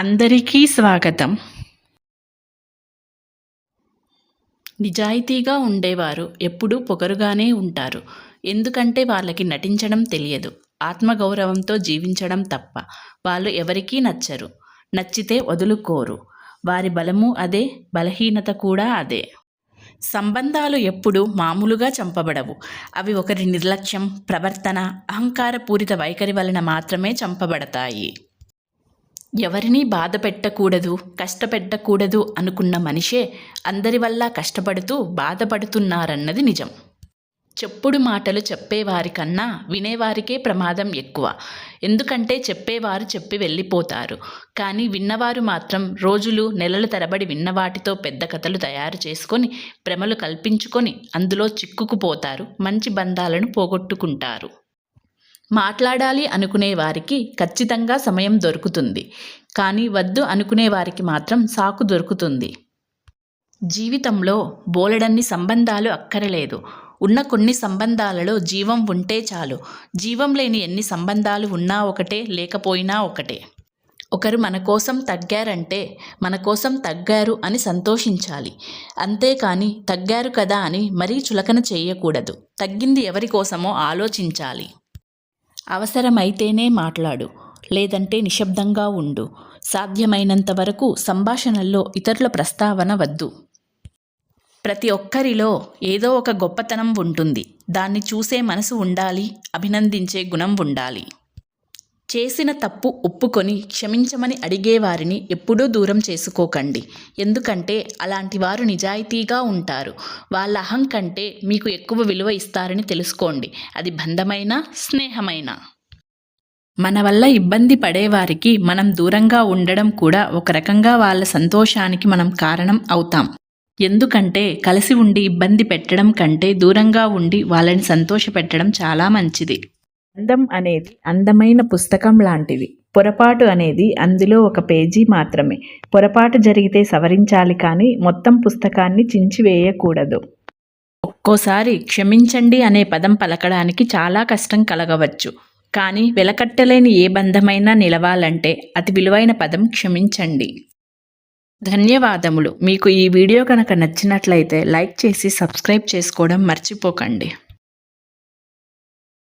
అందరికీ స్వాగతం. నిజాయితీగా ఉండేవారు ఎప్పుడూ పొగరుగానే ఉంటారు. ఎందుకంటే వాళ్ళకి నటించడం తెలియదు. ఆత్మగౌరవంతో జీవించడం తప్ప వాళ్ళు ఎవరికీ నచ్చరు. నచ్చితే వదులుకోరు. వారి బలము అదే బలహీనత కూడా అదే. సంబంధాలు ఎప్పుడూ మామూలుగా చంపబడవు. అవి ఒకరి నిర్లక్ష్యం ప్రవర్తన అహంకారపూరిత వైఖరి వలన మాత్రమే చంపబడతాయి. ఎవరినీ బాధ పెట్టకూడదు కష్టపెట్టకూడదు అనుకున్న మనిషే అందరి వల్ల కష్టపడుతూ బాధపడుతున్నారన్నది నిజం. చెప్పుడు మాటలు చెప్పేవారి కన్నా వినేవారికే ప్రమాదం ఎక్కువ. ఎందుకంటే చెప్పేవారు చెప్పి వెళ్ళిపోతారు. కానీ విన్నవారు మాత్రం రోజులు నెలల తరబడి విన్నవాటితో పెద్ద కథలు తయారు చేసుకొని భ్రమలు కల్పించుకొని అందులో చిక్కుకుపోతారు మంచి బంధాలను పోగొట్టుకుంటారు. మాట్లాడాలి అనుకునే వారికి ఖచ్చితంగా సమయం దొరుకుతుంది. కానీ వద్దు అనుకునే వారికి మాత్రం సాకు దొరుకుతుంది. జీవితంలో బోలెడన్ని సంబంధాలు అక్కరలేదు. ఉన్న కొన్ని సంబంధాలలో జీవం ఉంటే చాలు. జీవం లేని ఎన్ని సంబంధాలు ఉన్నా ఒకటే లేకపోయినా ఒకటే. ఒకరు మన కోసం తగ్గారంటే మన కోసం తగ్గారు అని సంతోషించాలి. అంతేకాని తగ్గారు కదా అని మరీ చులకన చేయకూడదు. తగ్గింది ఎవరి కోసమో ఆలోచించాలి. అవసరమైతేనే మాట్లాడు లేదంటే నిశ్శబ్దంగా ఉండు. సాధ్యమైనంత వరకు సంభాషణల్లో ఇతరుల ప్రస్తావన వద్దు. ప్రతి ఒక్కరిలో ఏదో ఒక గొప్పతనం ఉంటుంది. దాన్ని చూసే మనసు ఉండాలి అభినందించే గుణం ఉండాలి. చేసిన తప్పు ఒప్పుకొని క్షమించమని అడిగేవారిని ఎప్పుడూ దూరం చేసుకోకండి. ఎందుకంటే అలాంటి వారు నిజాయితీగా ఉంటారు. వాళ్ళ అహం కంటే మీకు ఎక్కువ విలువ ఇస్తారని తెలుసుకోండి. అది బంధమైన స్నేహమైన? మన వల్ల ఇబ్బంది పడేవారికి మనం దూరంగా ఉండడం కూడా ఒక రకంగా వాళ్ళ సంతోషానికి మనం కారణం అవుతాం. ఎందుకంటే కలిసి ఉండి ఇబ్బంది పెట్టడం కంటే దూరంగా ఉండి వాళ్ళని సంతోషపెట్టడం చాలా మంచిది. అందం అనేది అందమైన పుస్తకం లాంటిది. పొరపాటు అనేది అందులో ఒక పేజీ మాత్రమే. పొరపాటు జరిగితే సవరించాలి కానీ మొత్తం పుస్తకాన్ని చించివేయకూడదు. ఒక్కోసారి క్షమించండి అనే పదం పలకడానికి చాలా కష్టం కలగవచ్చు. కానీ వెలకట్టలేని ఏ బంధమైనా నిలవాలంటే అతి విలువైన పదం క్షమించండి. ధన్యవాదములు. మీకు ఈ వీడియో కనుక నచ్చినట్లయితే లైక్ చేసి సబ్స్క్రైబ్ చేసుకోవడం మర్చిపోకండి.